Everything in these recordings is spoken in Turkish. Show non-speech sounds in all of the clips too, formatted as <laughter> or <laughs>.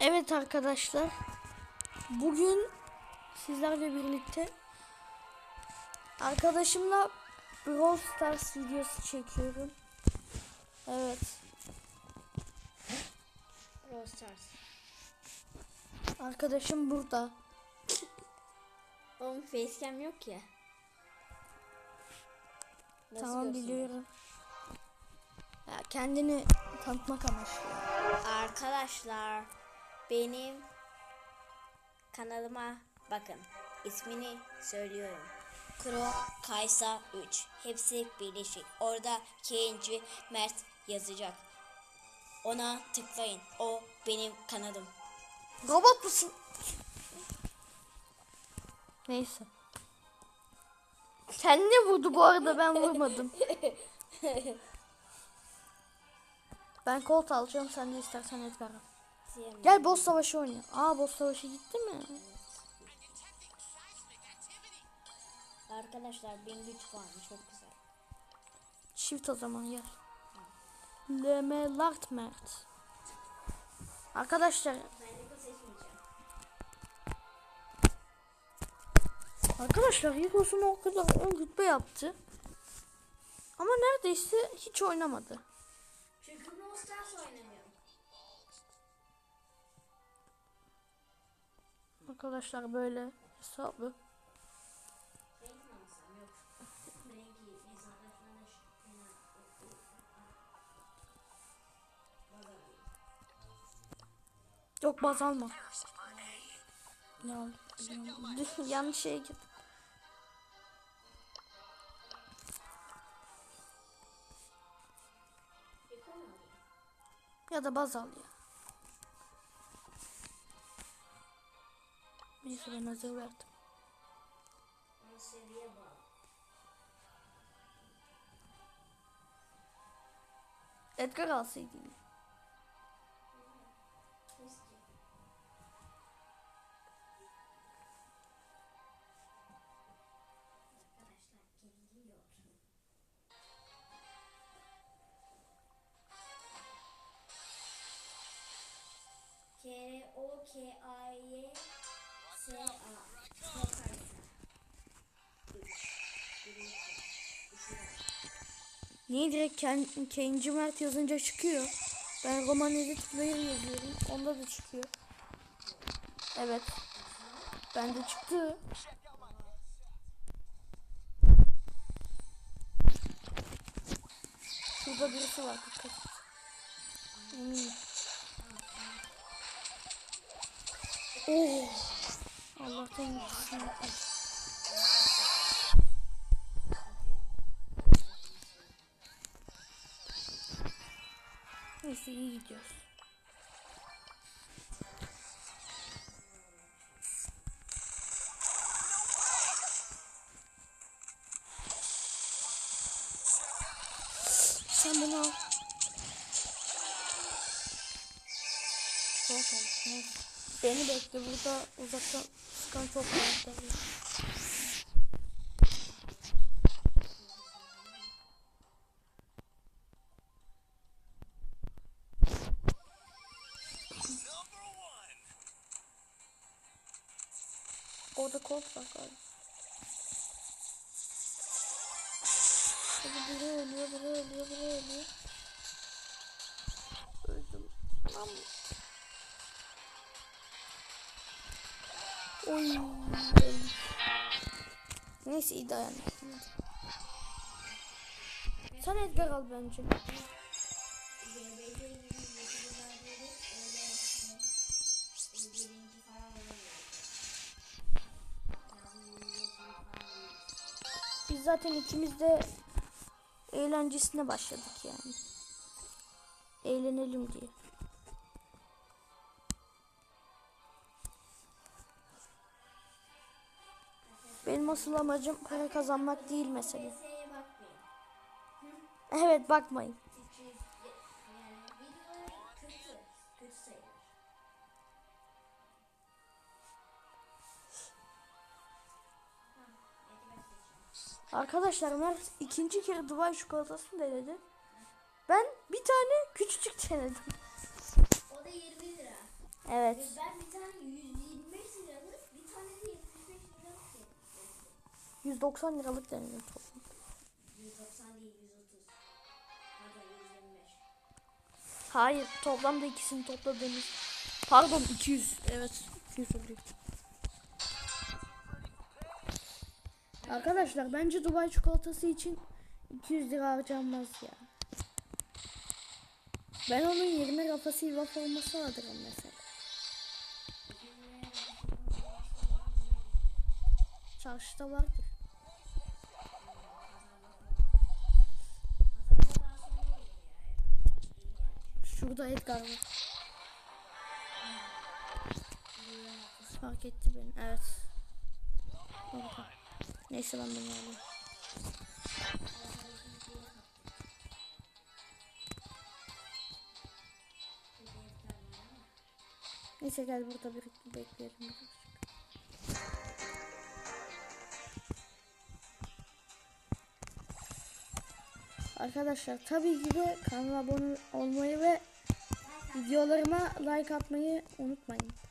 Evet arkadaşlar. Bugün sizlerle birlikte arkadaşımla Brawl Stars videosu çekiyorum. Evet. Brawl Stars. Arkadaşım burada. Oğlum facecam yok ya. Nasıl tamam görsün? biliyorum. Ya kendini tanıtmak amaçlı. Arkadaşlar benim kanalıma bakın. İsmini söylüyorum. Kro Kaysa 3. Hepsi birleşik. Orada Kenji Mert yazacak. Ona tıklayın. O benim kanalım. Robot musun? Neyse. Kendine vurdu bu arada ben vurmadım. <laughs> ben kolt alacağım sen de istersen Edgar al. Gel boss savaşı oyna. Aa boss savaşı gitti mi? Arkadaşlar benim güç puanı çok güzel. Çift o zaman gel. Leme Lart Mert. Arkadaşlar. Arkadaşlar Heroes'un o kadar ön rütbe yaptı. Ama neredeyse hiç oynamadı. Çünkü Brawl Stars oynamıyorum. Arkadaşlar böyle hesabı. Yok baz alma. Ne oldu? <laughs> Yanlış şeye git. Ya da baz al ya. Neyse ben hazır verdim. seviye bağlı. Edgar alsaydın. Niye direkt Ken- Kenji Mert yazınca çıkıyor? Ben Roman Edit Player yazıyorum. Onda da çıkıyor. Evet. Bende çıktı. Şurada birisi var. Dikkat. Eminim. Oh. Allah'tan yetişsin. Neyse iyi gidiyoruz. Sen bunu al. Beni bekle burada uzaktan sıkan çok var. Var galiba. Hadi biri ölüyor, biri ölüyor, biri ölüyor. Öldüm. Anam. Oy. Neyse iyi dayandım. Sen Edgar al bence. Zaten ikimiz de eğlencesine başladık yani. Eğlenelim diye. Benim asıl amacım para kazanmak değil mesela. Evet bakmayın. Arkadaşlar Mert ikinci kere Dubai çikolatasını denedi. Ben bir tane küçücük denedim. O da 20 lira. Evet. Ve ben bir tane 125 liralık bir tane de 75 liralık şey. 190 liralık denedim toplam. 190 değil 130. Pardon 125. Hayır toplamda ikisini topladığımız. Pardon 200. Evet 200 oluyor. Arkadaşlar bence Dubai çikolatası için 200 lira harcanmaz ya. Ben onun yerine Rafa Silva forması alırım mesela. Çarşıda vardır. Şurada Edgar var. Fark etti beni. Evet. Orada. Neyse ben bunu alayım. Neyse gel burada bir bekleyelim. Arkadaşlar tabii ki de kanala abone olmayı ve videolarıma like atmayı unutmayın.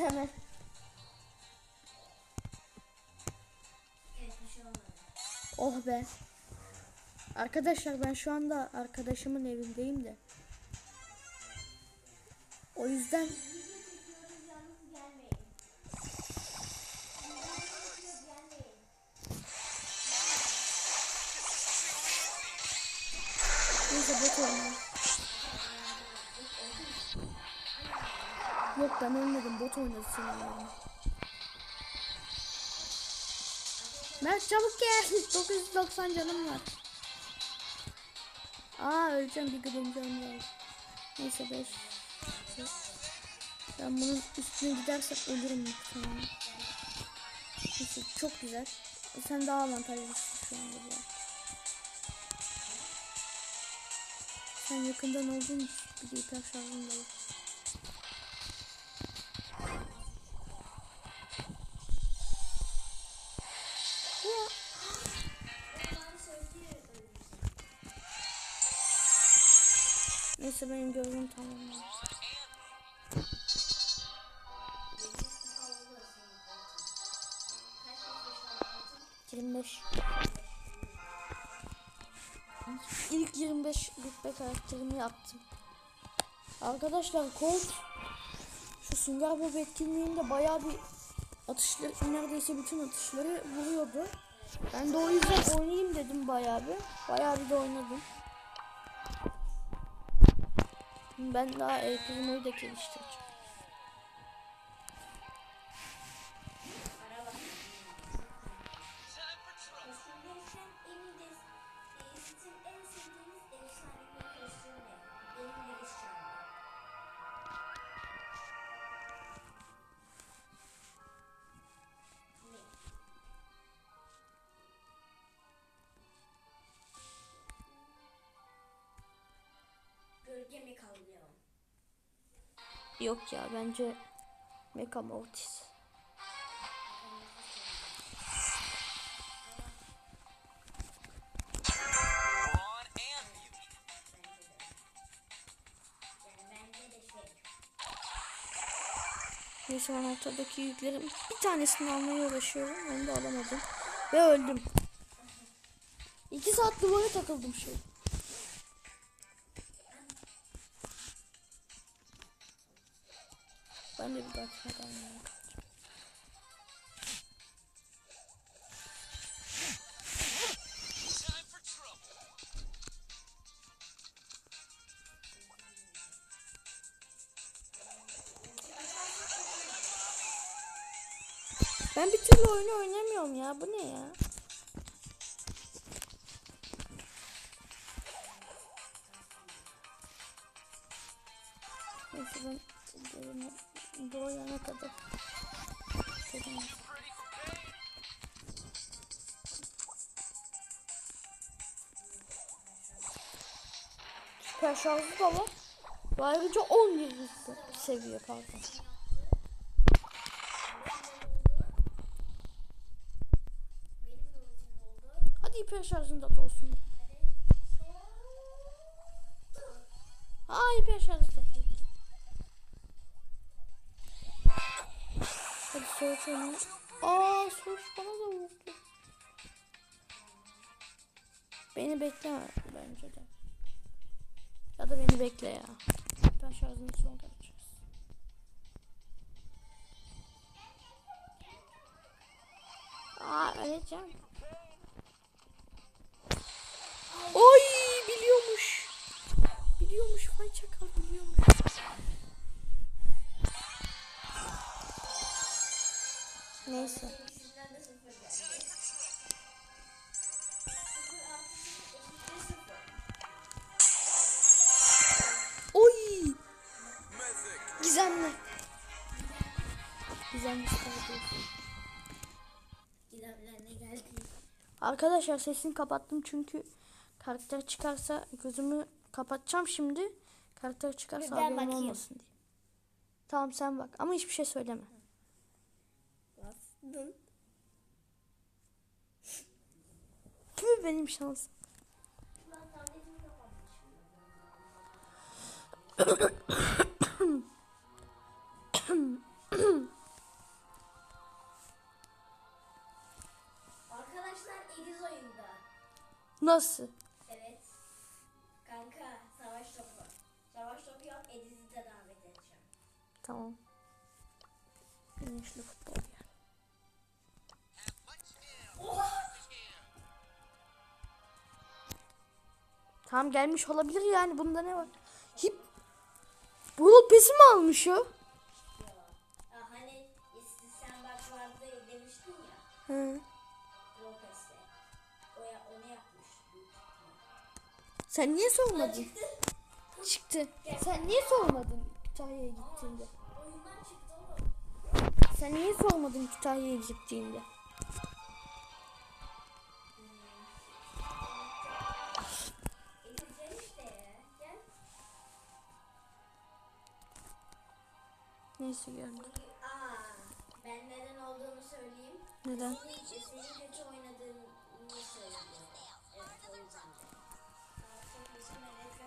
Olmadı. Oh be. Arkadaşlar ben şu anda arkadaşımın evindeyim de. O yüzden neyse bot oynayalım. Yok ben ölmedim bot oynadı yerine. Mert çabuk gel. <laughs> 990 canım var. Aa öleceğim bir gıdım canım var. Neyse 5. Ben bunun üstüne gidersem ölürüm muhtemelen. Neyse çok güzel. Sen daha avantajlısın şu anda bu. Sen yakından olduğun için bir de hiper şarjın da var. Senin koltuğun. Kaç kupa altın? 25. İlk 25 rütbe karakterimi yaptım. Arkadaşlar Colt şu Sünger Bob etkinliğinde bayağı bir atışları neredeyse bütün atışları vuruyordu. Ben de o yüzden oynayayım dedim bayağı bir. Bayağı bir de oynadım. Ben daha El Primo'yu da geliştireceğim. Yok ya bence Mecha Mortis. Neyse ben ortadaki yüklerin bir tanesini almaya uğraşıyorum. Onu da alamadım. Ve öldüm. İki saat duvara takıldım şey. Ben bir türlü oyunu oynamıyorum ya. Bu ne ya? Neyse ben doyana kadar. Dedim. Süper şarjı da var. Ve ayrıca 11 seviye pardon. Oldu. hiper şarjında da olsun. Aa hiper şarjda da. Hadi soğuk onu. Aa soğuk bana da vurdu. Beni bekle bence de. Ya da beni bekle ya. Ben şarjını sonra açacağız. Aa öleceğim. Oy biliyormuş. Biliyormuş vay çakal biliyormuş. Sıfır. Oy. Gizemli. Gizemli çıkardı. Gizemler ne geldi? Arkadaşlar sesini kapattım çünkü karakter çıkarsa gözümü kapatacağım şimdi. Karakter çıkarsa haberim olmasın diye. Tamam sen bak ama hiçbir şey söyleme. Bastın. Bu benim şansım. Arkadaşlar Ediz oyunda. Nasıl? Evet. Kanka savaş topu. Savaş topu yap Ediz'i de davet edeceğim. Tamam. Güneşli futbol Tamam gelmiş olabilir yani bunda ne var? Hip Brawl Pass'i mi almış o? Hani sen bak vardı demiştin ya. Hı. Lopez'le. O ya, ihtimal. Sen niye sormadın? çıktı. Çıktı. Sen niye sormadın Kütahya'ya gittiğinde? Sen niye sormadın Kütahya'ya gittiğinde? Neyse geldi. Aa, ben neden olduğunu söyleyeyim. Neden? Senin, kötü oynadığını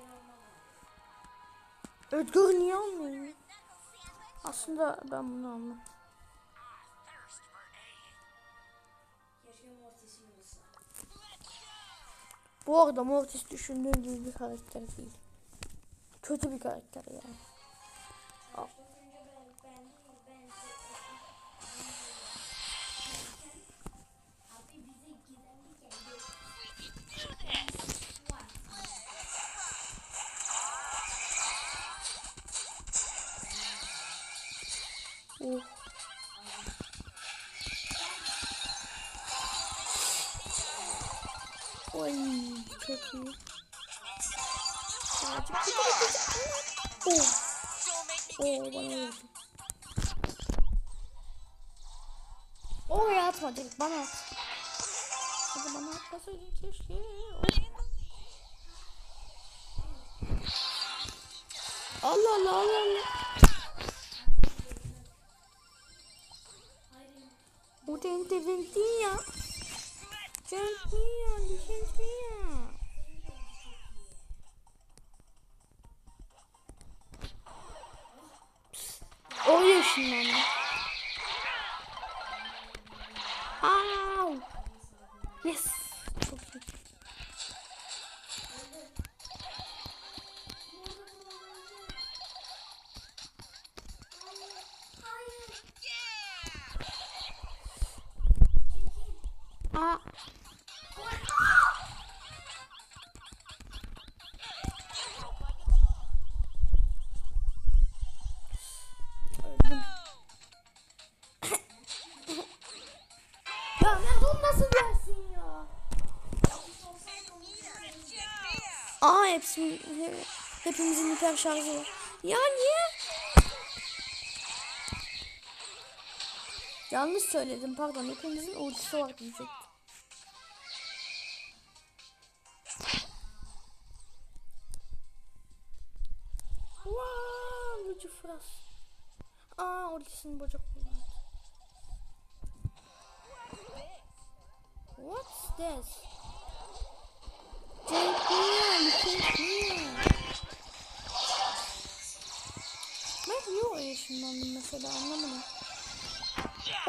olmam abi. Edgar niye almıyor? Aslında ben bunu almam. Bu arada Mortis düşündüğün gibi bir karakter değil. Kötü bir karakter yani. Çok iyi. Birazcık Oh. Oh bana vurdu. Oraya atma direkt bana at. Hadi bana atmasaydın keşke. Oh. Allah Allah Allah Allah. Bu da interventin ya. Gentleman, He- hepimizin hiper şarjı var. Ya niye? Yanlış söyledim pardon. Hepimizin ultisi var diyecektim.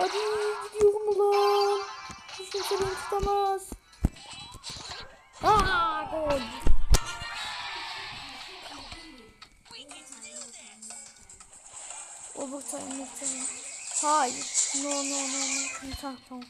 Hadi gidiyorum ulan. Hiç kimse beni tutamaz. Aa gol. Overtime muhtemelen. Hayır. No no no no. Tamam tamam.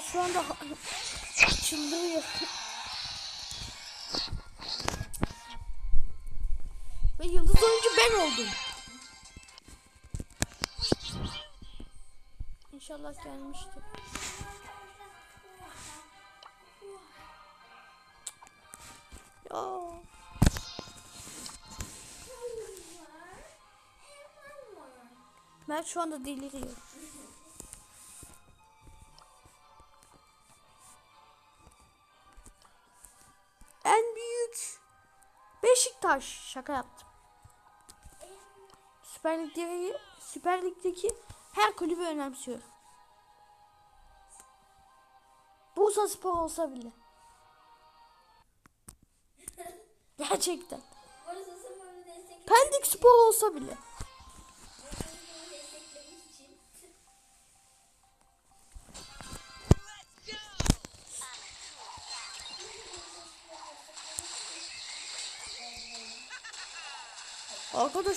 Ben şu anda çıldırıyorum. Ve yıldız oyuncu ben oldum. İnşallah gelmiştir. Ya. Mert şu anda deliriyor. Beşiktaş şaka yaptım. Süper Lig'deki Süper Lig'deki her kulübü önemsiyor. Bursa Spor olsa bile. <laughs> Gerçekten. Pendik Spor olsa bile.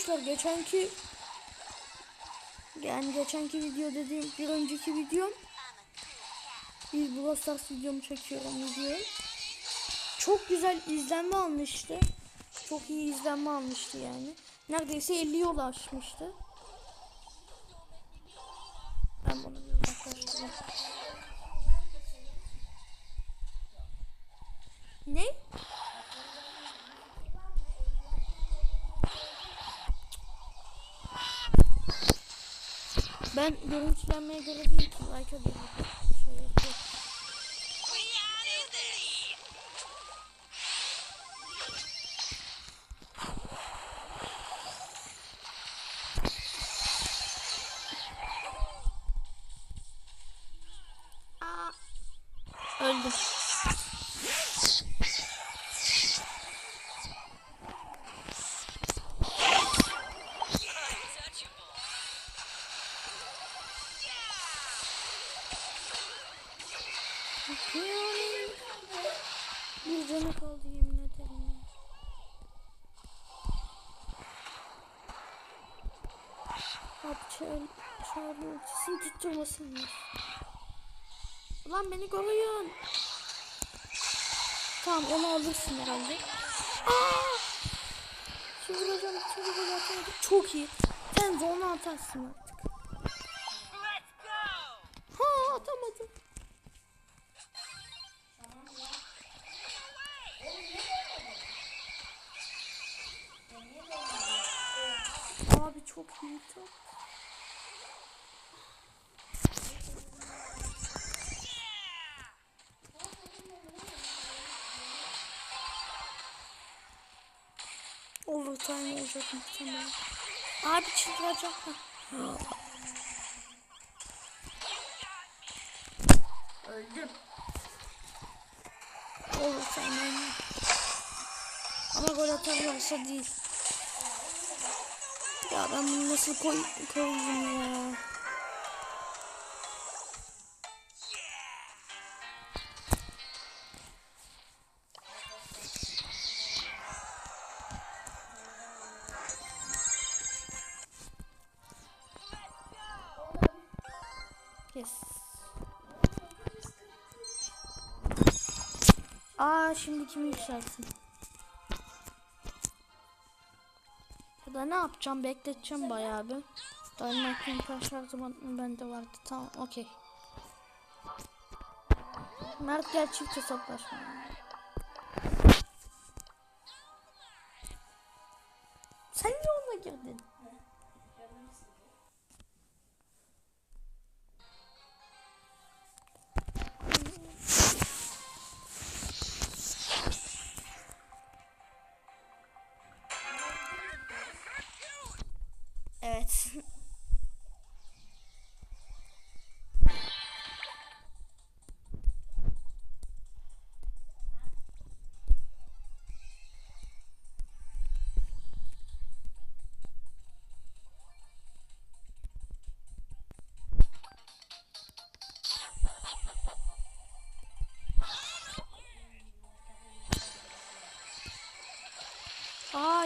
Arkadaşlar geçenki yani geçenki video dediğim bir önceki videom bir Brawl Stars videomu çekiyorum videoyu. Çok güzel izlenme almıştı. Çok iyi izlenme almıştı yani. Neredeyse 50'ye ulaşmıştı. Ben bunu bir uzaklaştırayım. Ne? Ben görüntülenmeye göre değil ki like alıyorum. Ulan beni koruyun. Tamam onu alırsın herhalde. Aa! Şimdi hocam şimdi atamadık. Çok iyi. Sen de onu atarsın artık. Ha atamadım. Abi çok iyi top. Olacak muhtemelen. Abi çıldıracaklar. Öldüm. Overtime oynuyor. Ama gol atarlarsa değil. Ya ben bunu nasıl koy koyayım ya? Şimdi kimi yükselsin? Ya da ne yapacağım? Bekleteceğim bayağı bir. Dynamite'ın kaç her zaman bende vardı. Tamam okey. Mert gel çift hesaplaşma.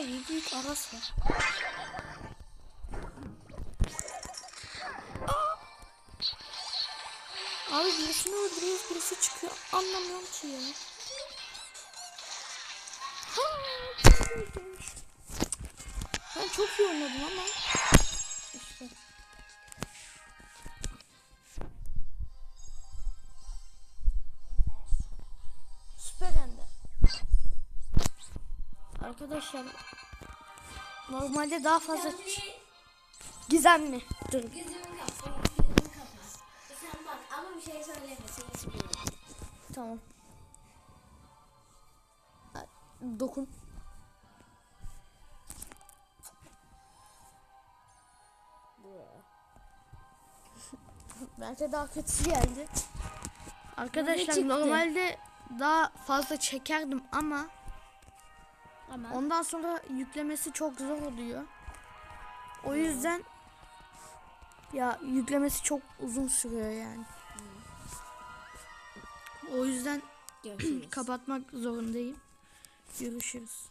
İyi büyük Aras var. Abi birisini öldürüyoruz birisi çıkıyor anlamıyorum ki ya. Ha. Ben çok iyi oynadım ama işte. Süper Ender. Arkadaşlar normalde daha fazla gizemli. Dur. Şey. Tamam. Dokun. Bence daha kötüsü geldi. Arkadaşlar normalde daha fazla çekerdim ama Ama ondan sonra yüklemesi çok zor oluyor. O yüzden ya yüklemesi çok uzun sürüyor yani. O yüzden <clears throat> kapatmak zorundayım. Görüşürüz.